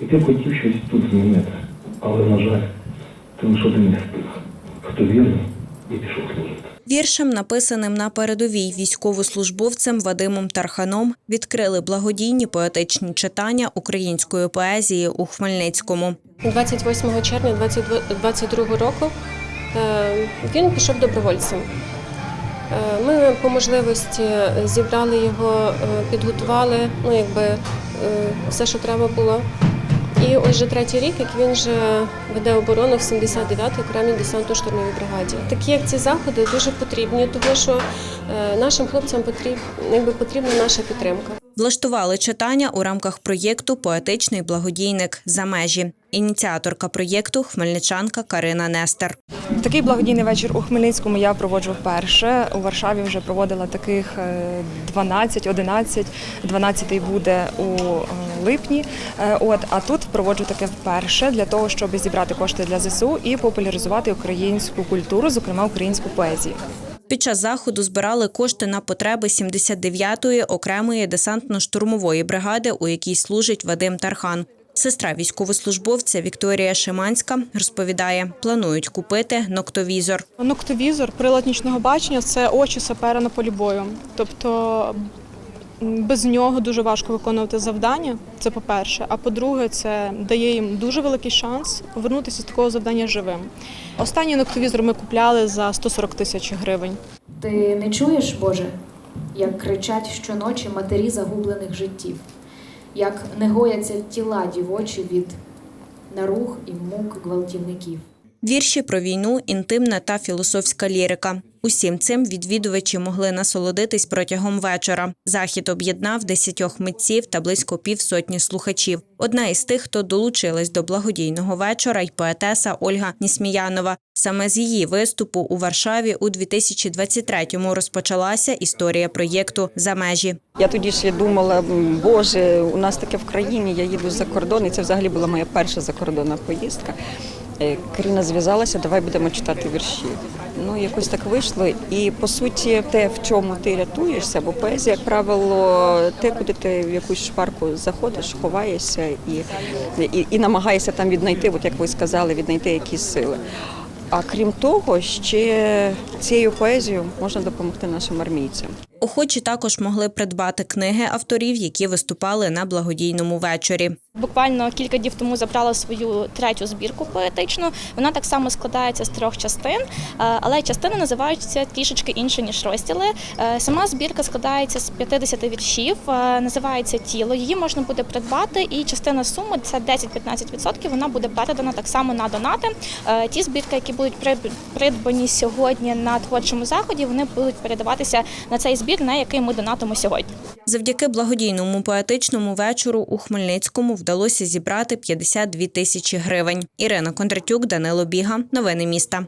І ти хотів щось тут змінити. Але, на жаль, ти лише один не встиг. Хто вірно і пішов служити. Віршем, написаним на передовій військовослужбовцем Вадимом Тарханом, відкрили благодійні поетичні читання української поезії у Хмельницькому. 28 червня 2022 року е, він пішов добровольцем. Е, Ми по можливості зібрали його, е, підготували, ну якби все, що треба було. І ось вже третій рік, як він вже веде оборону в 79-й окремій десантно-штурмовій бригаді. Такі як ці заходи дуже потрібні, тому що е, нашим хлопцям потрібна, якби потрібна наша підтримка. Влаштували читання у рамках проєкту Поетичний благодійник за межі. Ініціаторка проєкту хмельничанка Карина Нестер. Такий благодійний вечір у Хмельницькому я проводжу вперше. У Варшаві вже проводила таких е, 12, 11, 12 буде у е, липні. Е, От а тут проводжу таке вперше для того, щоб зібрати кошти для ЗСУ і популяризувати українську культуру, зокрема українську поезію. Під час заходу збирали кошти на потреби 79-ї окремої десантно-штурмової бригади, у якій служить Вадим Тархан. Сестра військовослужбовця Вікторія Шиманська розповідає, планують купити ноктовізор. Ноктовізор, прилад нічного бачення це очі сапера на полі бою. Тобто без нього дуже важко виконувати завдання. Це по-перше. А по-друге, це дає їм дуже великий шанс повернутися з такого завдання живим. Останній ноктовізор ми купляли за 140 тисяч гривень. Ти не чуєш, Боже, як кричать щоночі матері загублених життів, як не гояться тіла дівочі від наруг і мук гвалтівників. Вірші про війну, інтимна та філософська лірика. Усім цим відвідувачі могли насолодитись протягом вечора. Захід об'єднав десятьох митців та близько півсотні слухачів. Одна із тих, хто долучилась до благодійного вечора, й поетеса Ольга Нісміянова. Саме з її виступу у Варшаві у 2023-му розпочалася історія проєкту за межі. Я тоді ще думала, боже, у нас таке в країні, я їду за кордон, і це взагалі була моя перша закордонна поїздка. Е, Каріна зв'язалася, давай будемо читати вірші. Ну, якось так вийшло. І по суті, те, в чому ти рятуєшся, бо поезія, як правило, те, куди ти в якусь шпарку заходиш, ховаєшся і, і, і намагаєшся там віднайти, от як ви сказали, віднайти якісь сили. А крім того, ще цією поезією можна допомогти нашим армійцям. Охочі також могли придбати книги авторів, які виступали на благодійному вечорі. Буквально кілька днів тому забрала свою третю збірку поетичну. Вона так само складається з трьох частин, е, але частини називаються трішечки інше ніж розділи. Е, Сама збірка складається з 50 віршів, е, називається тіло. Її можна буде придбати, і частина суми це 10-15%, Вона буде передана так само на донати. Ті збірки, які будуть придбані сьогодні на творчому заході, вони будуть передаватися на цей збір, на який ми донатимо сьогодні. Завдяки благодійному поетичному вечору у Хмельницькому вдалося зібрати 52 тисячі гривень. Ірина Кондратюк, Данило Біга. Новини міста.